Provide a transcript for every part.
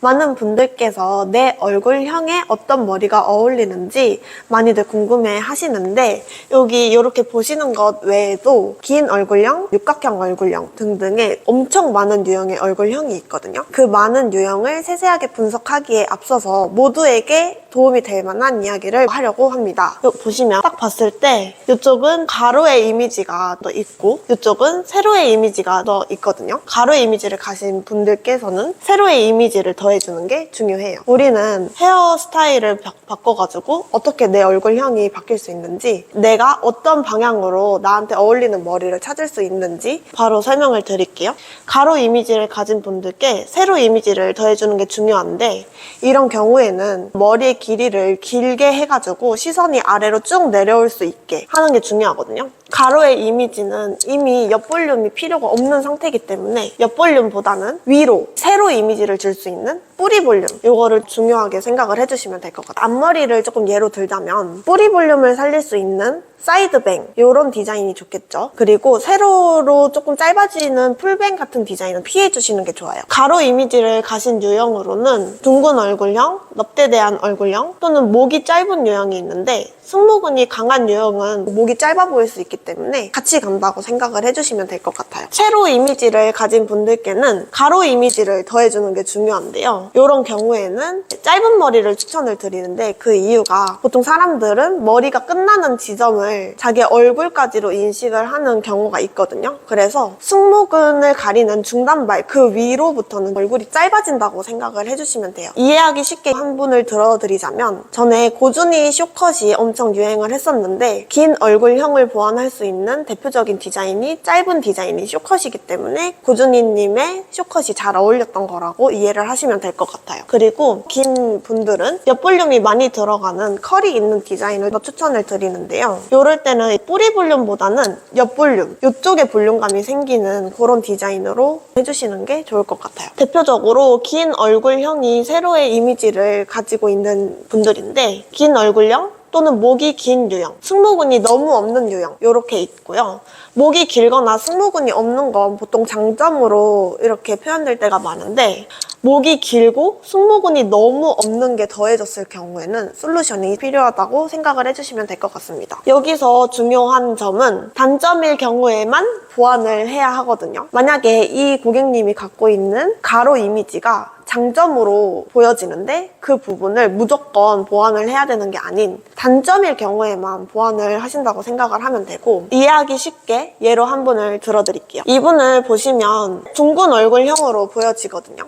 많은 분들께서 내 얼굴형에 어떤 머리가 어울리는지 많이들 궁금해 하시는데 여기 이렇게 보시는 것 외에도 긴 얼굴형, 육각형 얼굴형 등등의 엄청 많은 유형의 얼굴형이 있거든요. 그 많은 유형을 세세하게 분석하기에 앞서서 모두에게 도움이 될 만한 이야기를 하려고 합니다. 보시면 딱 봤을 때 이쪽은 가로의 이미지가 더 있고 이쪽은 세로의 이미지가 더 있거든요. 가로의 이미지를 가신 분들께서는 세로의 이미지를 더해주는 게 중요해요. 우리는 헤어스타일을 바- 바꿔가지고 어떻게 내 얼굴형이 바뀔 수 있는지 내가 어떤 방향으로 나한테 어울리는 머리를 찾을 수 있는지 바로 설명을 드릴게요. 가로 이미지를 가진 분들께 세로 이미지를 더해주는 게 중요한데 이런 경우에는 머리의 길이를 길게 해가지고 시선이 아래로 쭉 내려올 수 있게 하는 게 중요하거든요. 가로의 이미지는 이미 옆볼륨이 필요가 없는 상태이기 때문에 옆볼륨보다는 위로 세로 이미지를 줄 수 있는 뿌리 볼륨 이거를 중요하게 생각을 해주시면 될 것 같아요. 앞머리를 조금 예로 들자면 뿌리 볼륨을 살릴 수 있는 사이드뱅 이런 디자인이 좋겠죠. 그리고 세로로 조금 짧아지는 풀뱅 같은 디자인은 피해주시는 게 좋아요. 가로 이미지를 가신 유형으로는 둥근 얼굴형, 넙대대한 얼굴형 또는 목이 짧은 유형이 있는데 승모근이 강한 유형은 목이 짧아 보일 수 있기 때문에 같이 간다고 생각을 해주시면 될 것 같아요. 세로 이미지를 가진 분들께는 가로 이미지를 더해주는 게 중요한데요. 이런 경우에는 짧은 머리를 추천을 드리는데 그 이유가 보통 사람들은 머리가 끝나는 지점을 자기 얼굴까지로 인식을 하는 경우가 있거든요. 그래서 승모근을 가리는 중단발 그 위로부터는 얼굴이 짧아진다고 생각을 해주시면 돼요. 이해하기 쉽게 한 분을 들어드리자면 전에 고준이 쇼컷이 엄청 유행을 했었는데 긴 얼굴형을 보완할 수 있는 대표적인 디자인이 짧은 디자인이 쇼 컷이기 때문에 고준이님의 쇼컷이 잘 어울렸던 거라고 이해를 하시면 될 것 같아요. 그리고 긴 분들은 옆볼륨이 많이 들어가는 컬이 있는 디자인을 더 추천을 드리는데요. 이럴 때는 뿌리 볼륨보다는 옆볼륨, 이쪽에 볼륨감이 생기는 그런 디자인으로 해주시는 게 좋을 것 같아요. 대표적으로 긴 얼굴형이 세로의 이미지를 가지고 있는 분들인데 긴 얼굴형 또는 목이 긴 유형, 승모근이 너무 없는 유형 이렇게 있고요. 목이 길거나 승모근이 없는 건 보통 장점으로 이렇게 표현될 때가 많은데 목이 길고 승모근이 너무 없는 게 더해졌을 경우에는 솔루션이 필요하다고 생각을 해주시면 될 것 같습니다. 여기서 중요한 점은 단점일 경우에만 보완을 해야 하거든요. 만약에 이 고객님이 갖고 있는 가로 이미지가 장점으로 보여지는데 그 부분을 무조건 보완을 해야 되는 게 아닌 단점일 경우에만 보완을 하신다고 생각을 하면 되고 이해하기 쉽게 예로 한 분을 들어드릴게요. 이분을 보시면 둥근 얼굴형으로 보여지거든요.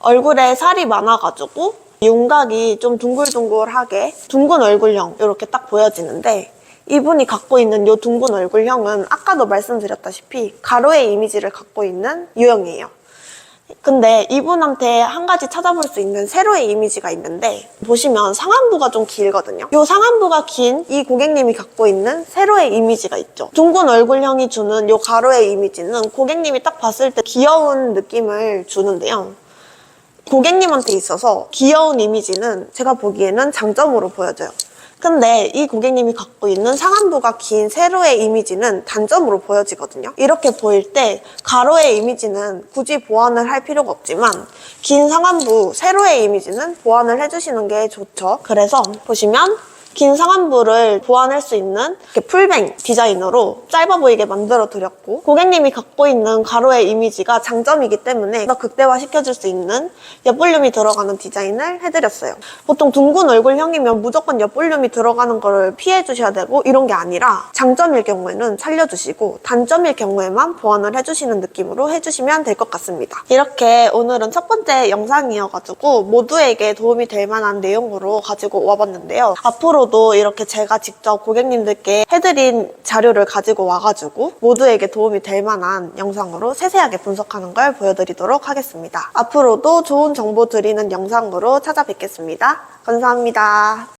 얼굴에 살이 많아가지고 윤곽이 좀 둥글둥글하게 둥근 얼굴형 이렇게 딱 보여지는데 이분이 갖고 있는 이 둥근 얼굴형은 아까도 말씀드렸다시피 가로의 이미지를 갖고 있는 유형이에요. 근데 이분한테 한 가지 찾아볼 수 있는 세로의 이미지가 있는데 보시면 상안부가 좀 길거든요. 이 상안부가 긴 이 고객님이 갖고 있는 세로의 이미지가 있죠. 둥근 얼굴형이 주는 이 가로의 이미지는 고객님이 딱 봤을 때 귀여운 느낌을 주는데요. 고객님한테 있어서 귀여운 이미지는 제가 보기에는 장점으로 보여져요. 근데 이 고객님이 갖고 있는 상안부가 긴 세로의 이미지는 단점으로 보여지거든요. 이렇게 보일 때 가로의 이미지는 굳이 보완을 할 필요가 없지만 긴 상안부 세로의 이미지는 보완을 해주시는 게 좋죠. 그래서 보시면 긴 상안부를 보완할 수 있는 이렇게 풀뱅 디자인으로 짧아 보이게 만들어 드렸고 고객님이 갖고 있는 가로의 이미지가 장점이기 때문에 더 극대화 시켜줄 수 있는 옆볼륨이 들어가는 디자인을 해드렸어요. 보통 둥근 얼굴형이면 무조건 옆볼륨이 들어가는 거를 피해 주셔야 되고 이런 게 아니라 장점일 경우에는 살려주시고 단점일 경우에만 보완을 해주시는 느낌으로 해주시면 될 것 같습니다. 이렇게 오늘은 첫 번째 영상이어가지고 모두에게 도움이 될 만한 내용으로 가지고 와봤는데요. 앞으로도 이렇게 제가 직접 고객님들께 해드린 자료를 가지고 와가지고 모두에게 도움이 될 만한 영상으로 세세하게 분석하는 걸 보여드리도록 하겠습니다. 앞으로도 좋은 정보 드리는 영상으로 찾아뵙겠습니다. 감사합니다.